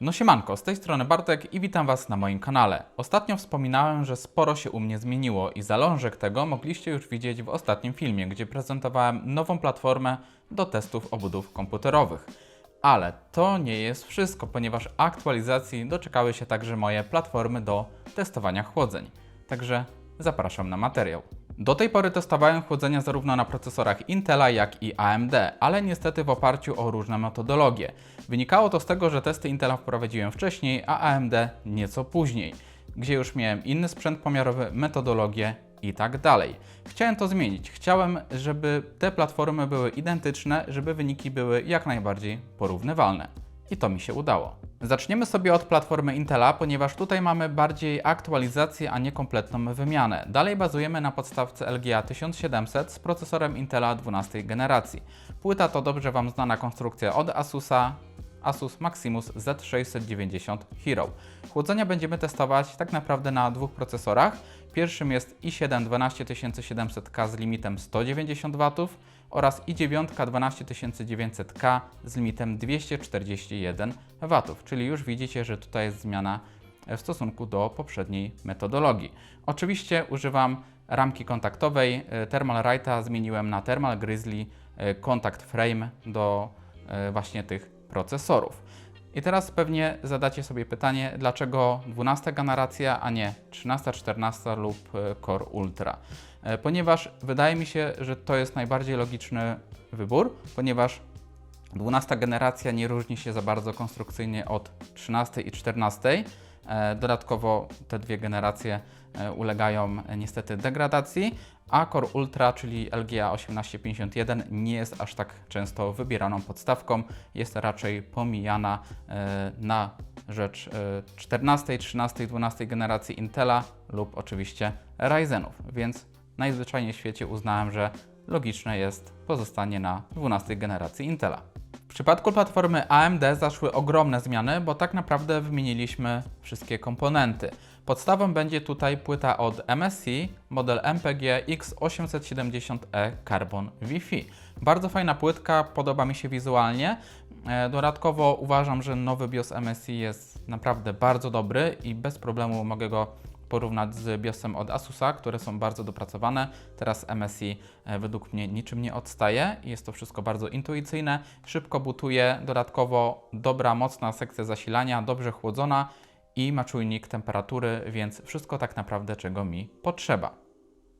No siemanko, z tej strony Bartek i witam Was na moim kanale. Ostatnio wspominałem, że sporo się u mnie zmieniło i zalążek tego mogliście już widzieć w ostatnim filmie, gdzie prezentowałem nową platformę do testów obudów komputerowych. Ale to nie jest wszystko, ponieważ aktualizacji doczekały się także moje platformy do testowania chłodzeń. Także zapraszam na materiał. Do tej pory testowałem chłodzenia zarówno na procesorach Intela, jak i AMD, ale niestety w oparciu o różne metodologie. Wynikało to z tego, że testy Intela wprowadziłem wcześniej, a AMD nieco później, gdzie już miałem inny sprzęt pomiarowy, metodologię i tak dalej. Chciałem to zmienić. Chciałem, żeby te platformy były identyczne, żeby wyniki były jak najbardziej porównywalne. I to mi się udało. Zaczniemy sobie od platformy Intela, ponieważ tutaj mamy bardziej aktualizację, a nie kompletną wymianę. Dalej bazujemy na podstawce LGA 1700 z procesorem Intela 12 generacji. Płyta to dobrze Wam znana konstrukcja od Asusa, Asus Maximus Z690 Hero. Chłodzenia będziemy testować tak naprawdę na dwóch procesorach. Pierwszym jest i7 12700K z limitem 190 W oraz i9 12900K z limitem 241 W, czyli już widzicie, że tutaj jest zmiana w stosunku do poprzedniej metodologii. Oczywiście używam ramki kontaktowej Thermal Write'a zmieniłem na Thermal Grizzly e, Contact Frame do e, właśnie tych procesorów. I teraz pewnie zadacie sobie pytanie, dlaczego 12 generacja, a nie 13, 14 lub e, Core Ultra. E, Ponieważ wydaje mi się, że to jest najbardziej logiczny wybór, ponieważ 12 generacja nie różni się za bardzo konstrukcyjnie od 13 i 14. E, Dodatkowo te dwie generacje e, ulegają e, niestety degradacji, a Core Ultra, czyli LGA 1851 nie jest aż tak często wybieraną podstawką, jest raczej pomijana na rzecz e, 14, 13, 12 generacji Intela lub oczywiście Ryzenów, więc najzwyczajniej w świecie uznałem, że logiczne jest pozostanie na 12 generacji Intela. W przypadku platformy AMD zaszły ogromne zmiany, bo tak naprawdę wymieniliśmy wszystkie komponenty. Podstawą będzie tutaj płyta od MSI, model MPG X870E E Carbon Wi-Fi. Bardzo fajna płytka, podoba mi się wizualnie. E, Dodatkowo uważam, że nowy BIOS MSI jest naprawdę bardzo dobry i bez problemu mogę go porównać z BIOSem od Asusa, które są bardzo dopracowane. Teraz MSI e, według mnie niczym nie odstaje jest to wszystko bardzo intuicyjne, szybko butuje, dodatkowo dobra, mocna sekcja zasilania, dobrze chłodzona i ma czujnik temperatury, więc wszystko tak naprawdę czego mi potrzeba.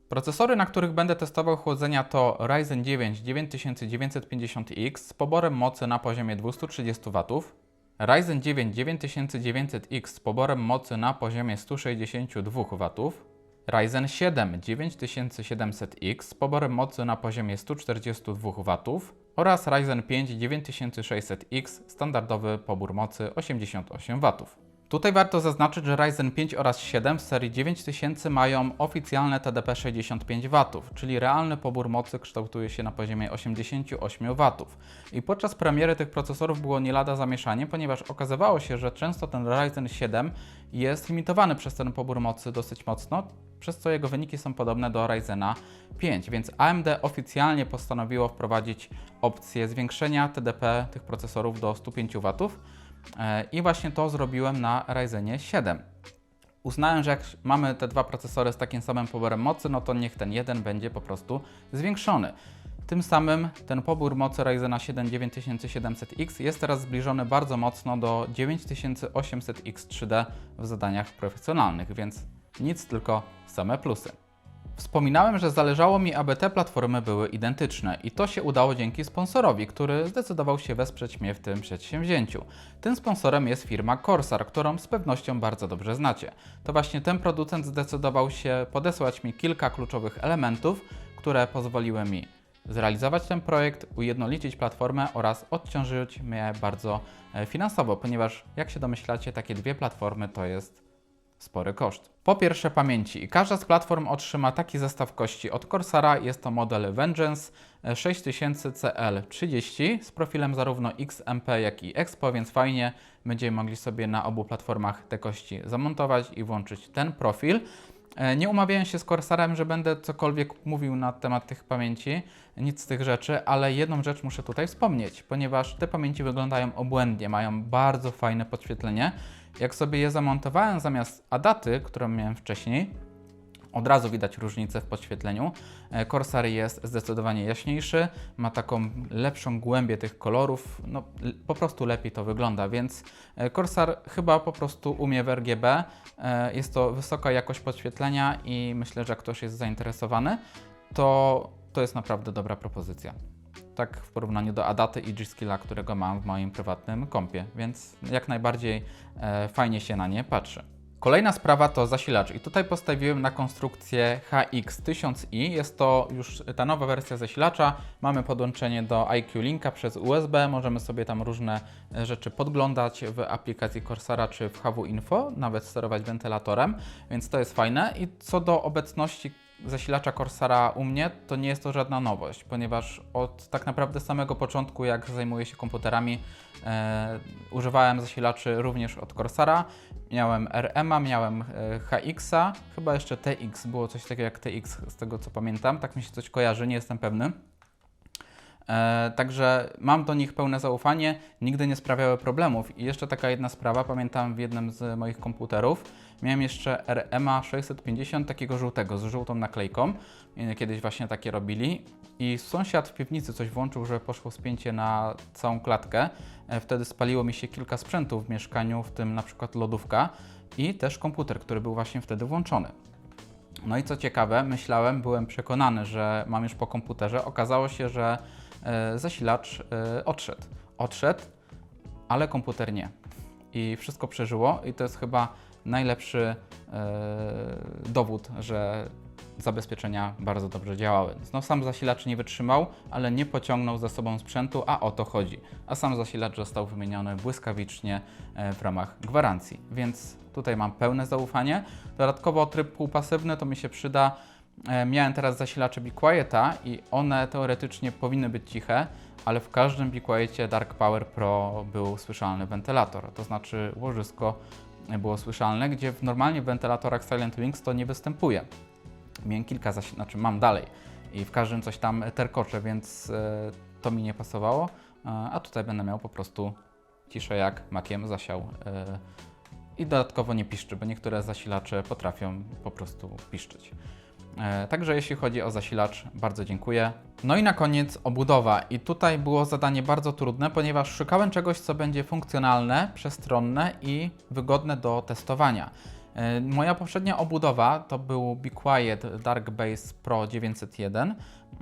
Procesory, na których będę testował chłodzenia to Ryzen 9 9950X z poborem mocy na poziomie 230 W, Ryzen 9 9900X z poborem mocy na poziomie 162 W, Ryzen 7 9700X z poborem mocy na poziomie 142 W oraz Ryzen 5 9600X standardowy pobór mocy 88 W. Tutaj warto zaznaczyć, że Ryzen 5 oraz 7 w serii 9000 mają oficjalne TDP 65 W, czyli realny pobór mocy kształtuje się na poziomie 88 W. I podczas premiery tych procesorów było nie lada zamieszanie, ponieważ okazywało się, że często ten Ryzen 7 jest limitowany przez ten pobór mocy dosyć mocno, przez co jego wyniki są podobne do Ryzena 5, więc AMD oficjalnie postanowiło wprowadzić opcję zwiększenia TDP tych procesorów do 105 W. E, I właśnie to zrobiłem na Ryzenie 7. Uznałem, że jak mamy te dwa procesory z takim samym poborem mocy, no to niech ten jeden będzie po prostu zwiększony. Tym samym ten pobór mocy Ryzena 7 9700X jest teraz zbliżony bardzo mocno do 9800X3D w zadaniach profesjonalnych, więc nic, tylko same plusy. Wspominałem, że zależało mi, aby te platformy były identyczne i to się udało dzięki sponsorowi, który zdecydował się wesprzeć mnie w tym przedsięwzięciu. Tym sponsorem jest firma Corsair, którą z pewnością bardzo dobrze znacie. To właśnie ten producent zdecydował się podesłać mi kilka kluczowych elementów, które pozwoliły mi zrealizować ten projekt, ujednolicić platformę oraz odciążyć mnie bardzo e, finansowo, ponieważ jak się domyślacie, takie dwie platformy to jest spory koszt. Po pierwsze pamięci. Każda z platform otrzyma taki zestaw kości od Corsara. Jest to model Vengeance 6000CL30 z profilem zarówno XMP jak i Expo, więc fajnie będziemy mogli sobie na obu platformach te kości zamontować i włączyć ten profil. E, Nie umawiałem się z Corsarem, że będę cokolwiek mówił na temat tych pamięci, nic z tych rzeczy, ale jedną rzecz muszę tutaj wspomnieć, ponieważ te pamięci wyglądają obłędnie, mają bardzo fajne podświetlenie. Jak sobie je zamontowałem zamiast Adaty, którą miałem wcześniej, od razu widać różnicę w podświetleniu. E, Corsair jest zdecydowanie jaśniejszy, ma taką lepszą głębię tych kolorów, no po prostu lepiej to wygląda, więc e, Corsair chyba po prostu umie w RGB. E, Jest to wysoka jakość podświetlenia i myślę, że jak ktoś jest zainteresowany, to to jest naprawdę dobra propozycja. Tak w porównaniu do Adaty i G-Skilla, którego mam w moim prywatnym kompie, więc jak najbardziej e, fajnie się na nie patrzy. Kolejna sprawa to zasilacz i tutaj postawiłem na konstrukcję HX1000i. Jest to już ta nowa wersja zasilacza. Mamy podłączenie do IQ Linka przez USB. Możemy sobie tam różne e, rzeczy podglądać w aplikacji Corsara czy w HW Info, nawet sterować wentylatorem, więc to jest fajne. I co do obecności zasilacza Corsara u mnie, to nie jest to żadna nowość, ponieważ od tak naprawdę samego początku, jak zajmuję się komputerami, e, używałem zasilaczy również od Corsara. Miałem RM-a, miałem e, HX-a, chyba jeszcze TX, było coś takiego jak TX, z tego co pamiętam, tak mi się coś kojarzy, nie jestem pewny. E, także mam do nich pełne zaufanie, nigdy nie sprawiały problemów. I jeszcze taka jedna sprawa, pamiętam w jednym z moich komputerów, miałem jeszcze RMA 650 takiego żółtego, z żółtą naklejką. Kiedyś właśnie takie robili. I sąsiad w piwnicy coś włączył, że poszło spięcie na całą klatkę. E, Wtedy spaliło mi się kilka sprzętów w mieszkaniu, w tym na przykład lodówka i też komputer, który był właśnie wtedy włączony. No i co ciekawe, myślałem, byłem przekonany, że mam już po komputerze. Okazało się, że e, zasilacz e, odszedł. Odszedł, ale komputer nie. I wszystko przeżyło, i to jest chyba najlepszy e, dowód, że zabezpieczenia bardzo dobrze działały. No, sam zasilacz nie wytrzymał, ale nie pociągnął za sobą sprzętu, a o to chodzi. A sam zasilacz został wymieniony błyskawicznie e, w ramach gwarancji, więc tutaj mam pełne zaufanie. Dodatkowo tryb półpasywny to mi się przyda. E, Miałem teraz zasilacze Be Quieta i one teoretycznie powinny być ciche, ale w każdym Be Quietie Dark Power Pro był słyszalny wentylator, to znaczy łożysko było słyszalne, gdzie w normalnie w wentylatorach Silent Wings to nie występuje. Miałem kilka zasilaczy, znaczy mam dalej i w każdym coś tam terkocze, więc e, to mi nie pasowało, e, a tutaj będę miał po prostu ciszę jak makiem zasiał. I dodatkowo nie piszczy, bo niektóre zasilacze potrafią po prostu piszczyć. E, Także jeśli chodzi o zasilacz, bardzo dziękuję. No i na koniec obudowa. I tutaj było zadanie bardzo trudne, ponieważ szukałem czegoś, co będzie funkcjonalne, przestronne i wygodne do testowania. E, Moja poprzednia obudowa to był Be Quiet Dark Base Pro 901,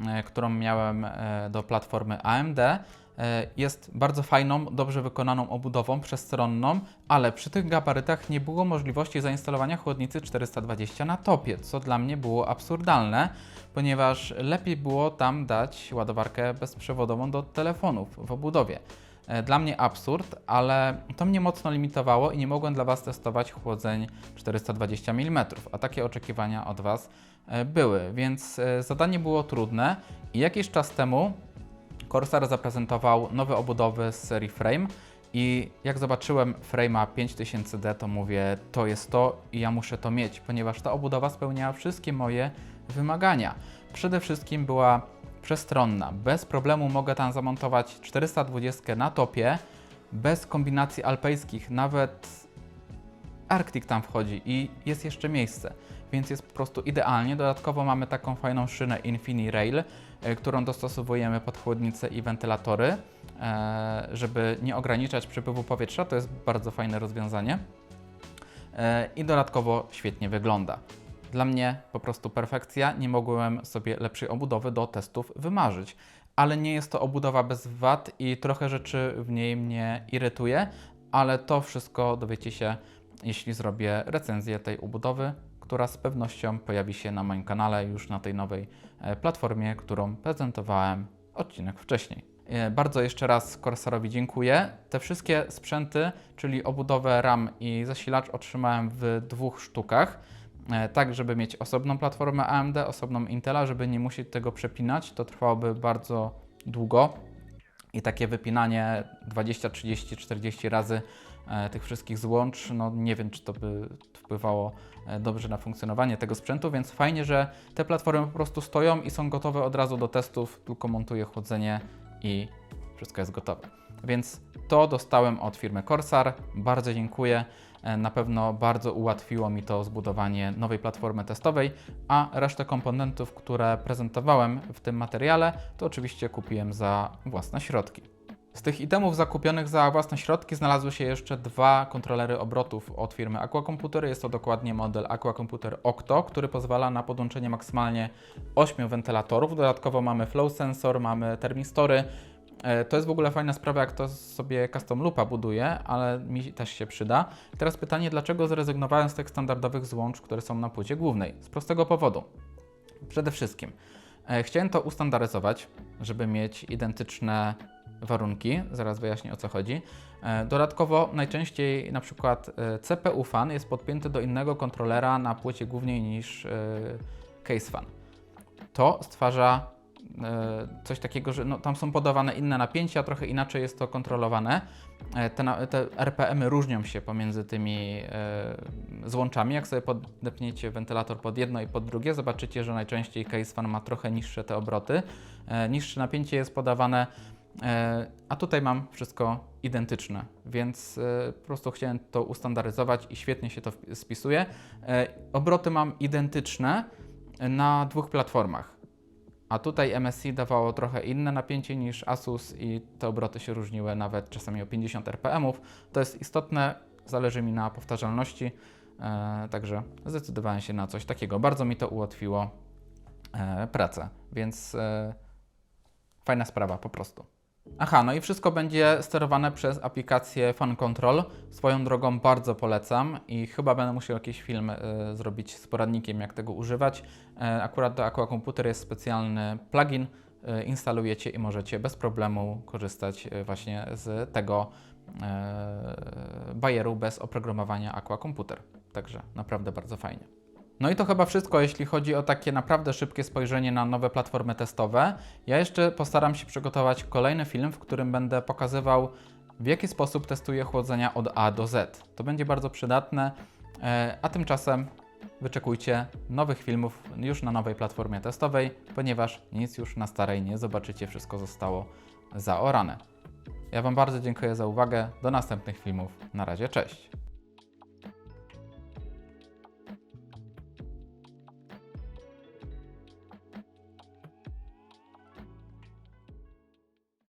e, którą miałem e, do platformy AMD. Jest bardzo fajną, dobrze wykonaną obudową przestronną, ale przy tych gabarytach nie było możliwości zainstalowania chłodnicy 420 na topie, co dla mnie było absurdalne, ponieważ lepiej było tam dać ładowarkę bezprzewodową do telefonów w obudowie. E, Dla mnie absurd, ale to mnie mocno limitowało i nie mogłem dla Was testować chłodzeń 420 mm, a takie oczekiwania od Was e, były, więc e, zadanie było trudne i jakiś czas temu Corsair zaprezentował nowe obudowy z serii Frame i jak zobaczyłem Frame'a 5000D, to mówię, to jest to i ja muszę to mieć, ponieważ ta obudowa spełniała wszystkie moje wymagania. Przede wszystkim była przestronna. Bez problemu mogę tam zamontować 420 na topie, bez kombinacji alpejskich, nawet Arctic tam wchodzi i jest jeszcze miejsce, więc jest po prostu idealnie. Dodatkowo mamy taką fajną szynę Infini Rail, e, którą dostosowujemy pod chłodnice i wentylatory, e, żeby nie ograniczać przepływu powietrza. To jest bardzo fajne rozwiązanie. E, I dodatkowo świetnie wygląda. Dla mnie po prostu perfekcja. Nie mogłem sobie lepszej obudowy do testów wymarzyć. Ale nie jest to obudowa bez wad i trochę rzeczy w niej mnie irytuje, ale to wszystko dowiecie się, jeśli zrobię recenzję tej obudowy, która z pewnością pojawi się na moim kanale już na tej nowej e, platformie, którą prezentowałem odcinek wcześniej. E, Bardzo jeszcze raz Corsairowi dziękuję. Te wszystkie sprzęty, czyli obudowę RAM i zasilacz otrzymałem w dwóch sztukach. E, Tak, żeby mieć osobną platformę AMD, osobną Intela, żeby nie musieć tego przepinać, to trwałoby bardzo długo i takie wypinanie 20, 30, 40 razy e, tych wszystkich złącz, no nie wiem, czy to by wpływało e, dobrze na funkcjonowanie tego sprzętu, więc fajnie, że te platformy po prostu stoją i są gotowe od razu do testów, tylko montuję chłodzenie i wszystko jest gotowe. Więc to dostałem od firmy Corsair. Bardzo dziękuję. E, Na pewno bardzo ułatwiło mi to zbudowanie nowej platformy testowej, a resztę komponentów, które prezentowałem w tym materiale, to oczywiście kupiłem za własne środki. Z tych itemów zakupionych za własne środki znalazły się jeszcze dwa kontrolery obrotów od firmy Aqua Computer. Jest to dokładnie model Aqua Computer Octo, który pozwala na podłączenie maksymalnie 8 wentylatorów. Dodatkowo mamy flow sensor, mamy termistory. E, To jest w ogóle fajna sprawa, jak to sobie custom loopa buduje, ale mi też się przyda. Teraz pytanie, dlaczego zrezygnowałem z tych standardowych złącz, które są na płycie głównej? Z prostego powodu. Przede wszystkim e, chciałem to ustandaryzować, żeby mieć identyczne warunki. Zaraz wyjaśnię o co chodzi. E, Dodatkowo najczęściej na przykład CPU fan jest podpięty do innego kontrolera na płycie głównej niż case fan. To stwarza coś takiego, że no, tam są podawane inne napięcia, trochę inaczej jest to kontrolowane. E, Te, te RPM-y różnią się pomiędzy tymi e, złączami. Jak sobie podepniecie wentylator pod jedno i pod drugie, zobaczycie, że najczęściej case fan ma trochę niższe te obroty. E, niższe napięcie jest podawane, e, a tutaj mam wszystko identyczne, więc e, po prostu chciałem to ustandaryzować i świetnie się to spisuje. E, obroty mam identyczne na dwóch platformach. A tutaj MSI dawało trochę inne napięcie niż Asus i te obroty się różniły nawet czasami o 50 RPM. To jest istotne, zależy mi na powtarzalności, e, także zdecydowałem się na coś takiego. Bardzo mi to ułatwiło e, pracę, więc e, fajna sprawa po prostu. Aha, no i wszystko będzie sterowane przez aplikację Fan Control. Swoją drogą bardzo polecam i chyba będę musiał jakiś film e, zrobić z poradnikiem, jak tego używać. E, akurat do Aqua Computer jest specjalny plugin, e, instalujecie i możecie bez problemu korzystać właśnie z tego e, bajeru bez oprogramowania Aqua Computer. Także naprawdę bardzo fajnie. No i to chyba wszystko, jeśli chodzi o takie naprawdę szybkie spojrzenie na nowe platformy testowe. Ja jeszcze postaram się przygotować kolejny film, w którym będę pokazywał, w jaki sposób testuję chłodzenia od A do Z. To będzie bardzo przydatne, e, a tymczasem wyczekujcie nowych filmów już na nowej platformie testowej, ponieważ nic już na starej nie zobaczycie, wszystko zostało zaorane. Ja Wam bardzo dziękuję za uwagę. Do następnych filmów. Na razie, cześć.